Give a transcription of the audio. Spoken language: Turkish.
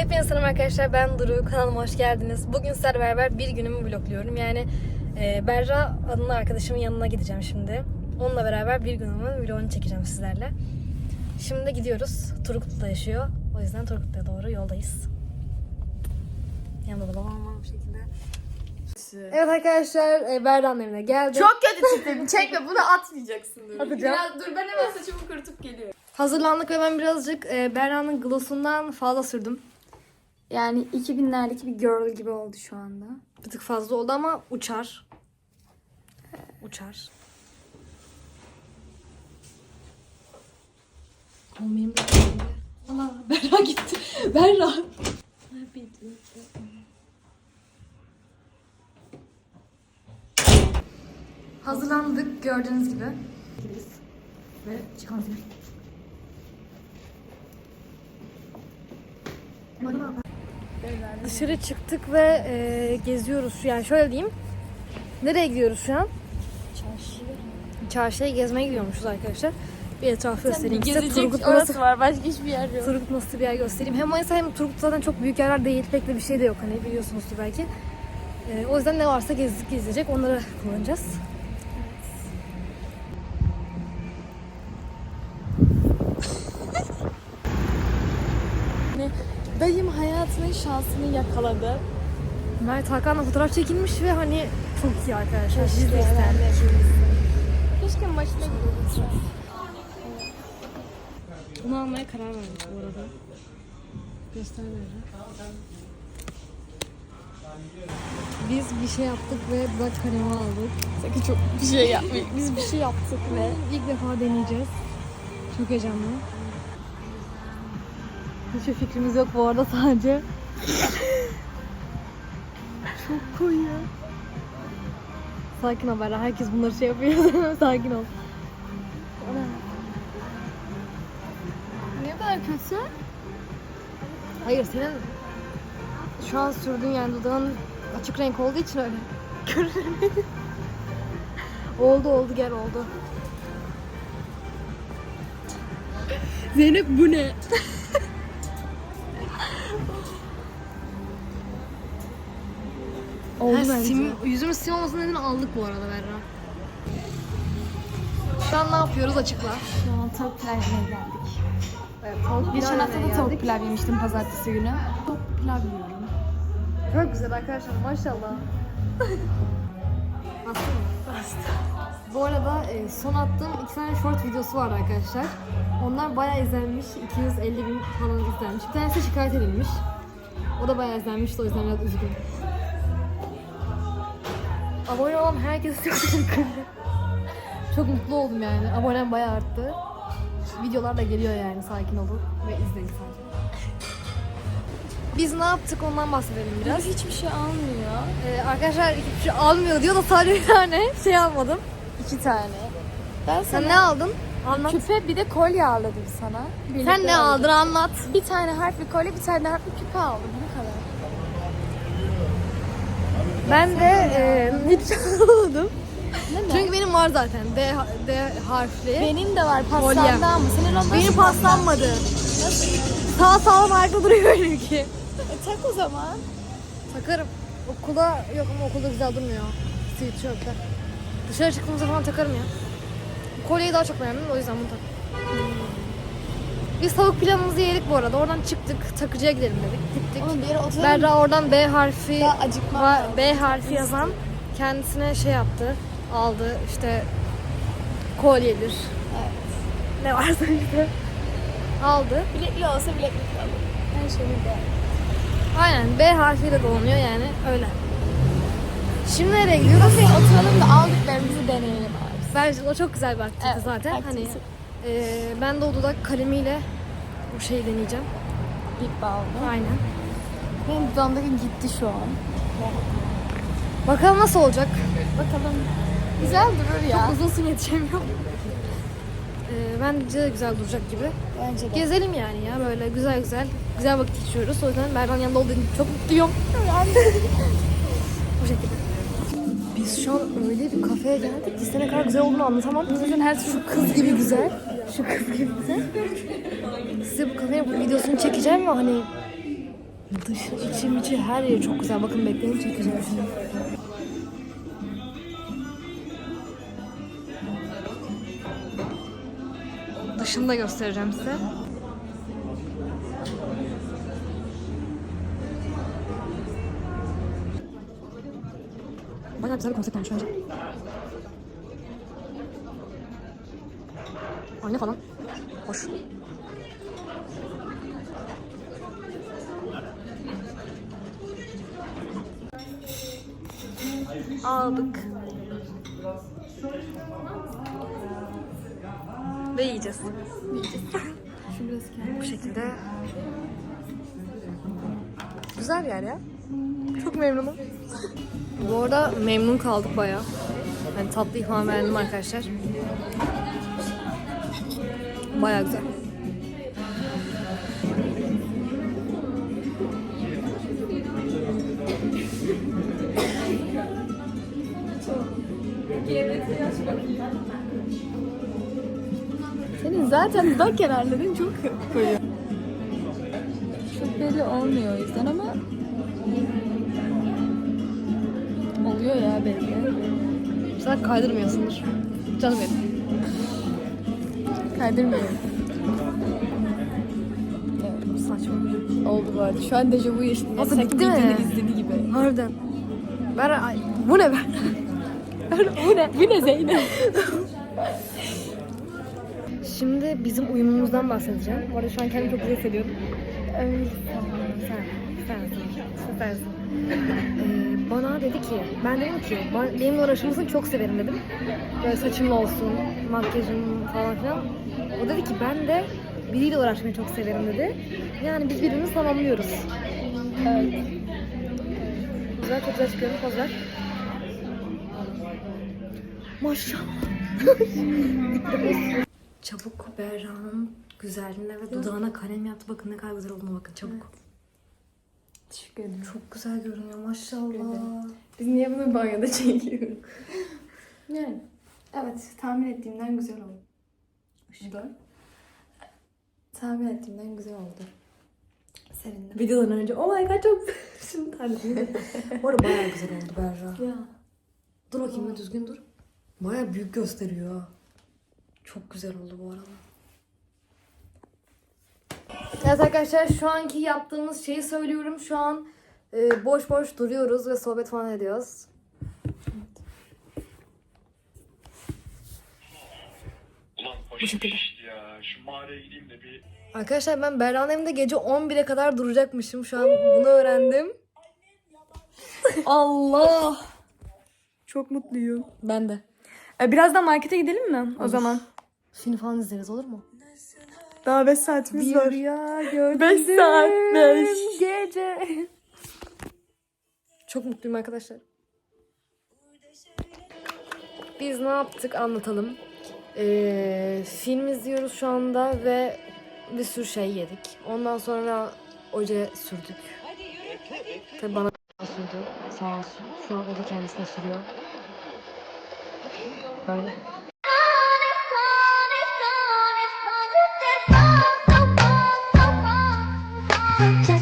Hepinize selam arkadaşlar. Ben Duru. Kanalıma hoş geldiniz. Bugün sizlerle beraber bir günümü vlogluyorum. Yani e, Berra adlı arkadaşımın yanına gideceğim şimdi. Onunla beraber bir günümün vlogunu çekeceğim sizlerle. Şimdi gidiyoruz. Turgutlu'da yaşıyor. O yüzden Turgutlu'ya doğru yoldayız. Yanımda da babam var bu şekilde. Evet arkadaşlar e, Berra'nın evine geldim. Çok kötü çıktı. Çekme bunu atmayacaksın. Dur. Atacağım. Biraz dur ben hemen saçımı kurutup geliyorum. Hazırlandık ve ben birazcık e, Berra'nın glossundan fazla sürdüm. Yani 2000'lerdeki bir girl gibi oldu şu anda. Bir tık fazla oldu ama uçar. Uçar. Olmayayım da. Allah Berra gitti. Berra. Hazırlandık gördüğünüz gibi. Ve çıkalım. Dışarı çıktık ve e, geziyoruz. Yani şöyle diyeyim. Nereye gidiyoruz şu an? Çarşı. Çarşıya gezmeye gidiyormuşuz arkadaşlar. Bir etrafı göstereyim size. Turgut nasıl, var. Başka hiçbir yer yok. Turgut nasıl bir yer göstereyim. Hem Manisa hem Turgut zaten çok büyük yerler değil. Pek de bir şey de yok hani biliyorsunuzdur belki. E, o yüzden ne varsa gezdik gezecek onları kullanacağız. Hayatının şansını yakaladı. Mert Hakan'la fotoğraf çekilmiş ve hani çok iyi arkadaşlar. Biz de isterdik. Keşke maçına gidebilsem. Bunu almaya karar verdik bu arada. Göster Biz bir şey yaptık ve dudak kalemi aldık. Sakın çok bir şey yapmayın. Biz bir şey yaptık ve İlk defa deneyeceğiz. Çok heyecanlı. Hiçbir fikrimiz yok bu arada sadece. Çok koyu. Sakin ol Berra. Herkes bunları şey yapıyor. Sakin ol. ne kadar kötü. Hayır senin şu an sürdüğün yani dudağın açık renk olduğu için öyle. oldu oldu gel oldu. Zeynep bu ne? Oldu bence. Sim, yüzümüz sim olmasının nedeni aldık bu arada Berra. Şu an ne yapıyoruz açıkla. Şu an tavuk pilavına geldik. Evet, tavuk Geçen pilav hafta da yemeye tavuk pilav yemiştim pazartesi günü. Tavuk pilav yiyorum. Çok güzel arkadaşlar maşallah. Bu arada e, son attığım iki tane short videosu var arkadaşlar. Onlar bayağı izlenmiş. 250 bin falan izlenmiş. Bir tanesi şikayet edilmiş. O da bayağı izlenmişti o yüzden biraz üzgünüm. Abone olan herkese çok teşekkür. Çok mutlu oldum yani. Abonem bayağı arttı. Videolar da geliyor yani sakin olun ve izleyin sadece. Biz ne yaptık ondan bahsedelim biraz. Biraz hiçbir şey almıyor. Ee, arkadaşlar hiçbir şey almıyor diyor da sadece bir tane şey almadım. İki tane. Ben Sen ne aldın? Anlat. küpe bir de kolye aldım sana. Birlikte Sen ne aldın anlat. Bir tane harfli kolye, bir tane harfli küpe aldım. Bu kadar. Ben de e, hiç. Neden? Çünkü benim var zaten D, D harfli. benim de var pastamda ama senin ondan Benim paslanmadı. Nasıl? Sağ sağlam ayakta duruyor benimki. E, tak o zaman. Takarım. Okulda yok ama okulda güzel durmuyor. Sweatshirt'te. Dışarı çıktığımızda falan takarım ya. Kolyeyi daha çok beğendim o yüzden bunu tak. Biz tavuk pilavımızı yedik bu arada. Oradan çıktık. Takıcıya gidelim dedik. Gittik. Oğlum bir yere oturalım. Berra oradan B harfi Daha acıkmam va- lazım. B harfi yazan kendisine şey yaptı. Aldı işte kolyedir. Evet. Ne varsa işte. Aldı. Bilekli olsa bilekli alırım. Her şeyi de. Aynen B harfiyle dolanıyor yani öyle. Şimdi nereye gidiyoruz? Kafeye oturalım da aldıklarımızı deneyelim abi. Bence o çok güzel bir aktivite Evet, zaten. Hani aktivite. E, ben de o dudak kalemiyle bu şeyi deneyeceğim. Lip balmı. Aynen. Benim dudağımdaki gitti şu an. Bakalım nasıl olacak. Bakalım. Güzel durur ya. Çok uzun süre yetişemiyorum. E, bence güzel duracak gibi. Bence de. Gezelim yani ya böyle güzel güzel güzel vakit geçiriyoruz. O yüzden Berra'nın yanında olduğum için çok mutluyum. Bu şekilde. Biz şu an öyle bir kafeye geldik ki ne kadar güzel olduğunu anlatamam. Zaten her şu kız gibi güzel. Şu kız gibi güzel. Size bu kafenin bu videosunu çekeceğim ve hani Dışı, içim içi her yeri çok güzel. Bakın bekleyin çekeceğim şimdi. Dışını da göstereceğim size. Güzel bir konsept olmuş bence. Ayna falan. Hoş. Aldık. Ve yiyeceğiz. Biraz Bu şekilde. Güzel yer ya. Çok memnunum. Bu arada memnun kaldık bayağı. Yani tatlıyı falan beğendim arkadaşlar. Bayağı güzel. Senin zaten dudak kenarların çok koyu. Çok belli olmuyor o yüzden ama oluyor ya belli. Sen kaydırmıyorsundur. Canım benim. Kaydırmıyorum. Evet, Saçma. oldu bu arada. Şu an dejavu yaşadım. Sanki bitti mi? izlediği gibi. Harbiden. Ben, ay, bu ne ben? bu ne? Bu ne Zeynep? Şimdi bizim uyumumuzdan bahsedeceğim. Bu arada şu an kendimi çok güzel hissediyorum. Öyle. Sen, sensin, süpersin. Ee, bana dedi ki, ben dedim ki, ben- benimle uğraşmasını çok severim dedim. Böyle saçım olsun, makyajım falan filan. O dedi ki, ben de biriyle uğraşmayı çok severim dedi. Yani biz birbirimizi tamamlıyoruz. Evet. Güzel, çok güzel çıkıyorum, pozlar. Maşallah. Çabuk Berra'nın güzelliğine ve dudağına kalem yaptı. Bakın ne kadar güzel olduğuna bakın çabuk. Teşekkür ederim. Çok güzel görünüyor maşallah. Biz niye bunu banyoda çekiyoruz? yani. Evet, tahmin ettiğimden güzel oldu. Işıklar. Tahmin ettiğimden güzel oldu. Sevindim. Videodan önce oh my god çok. Şimdi terledim. Bu arada bayağı güzel oldu Berra. Ya. Dur bakayım bir düzgün dur. Bayağı büyük gösteriyor ha. Çok güzel oldu bu arada. Evet arkadaşlar şu anki yaptığımız şeyi söylüyorum. Şu an e, boş boş duruyoruz ve sohbet falan ediyoruz. Ulan Bu başım şekilde. ya. Şu mağaraya gideyim de bir Arkadaşlar ben Berra'nın evinde gece 11'e kadar duracakmışım. Şu an bunu öğrendim. Allah! Çok mutluyum. Ben de. E, birazdan markete gidelim mi o zaman? Film falan izleriz olur mu? Daha 5 saatimiz var. rüya gördüm. 5 saat 5. Gece. Çok mutluyum arkadaşlar. Biz ne yaptık anlatalım. Ee, film izliyoruz şu anda ve bir sürü şey yedik. Ondan sonra oje sürdük. Tabii bana sürdü. Sağ olsun. Şu an o da kendisine sürüyor. Böyle. Just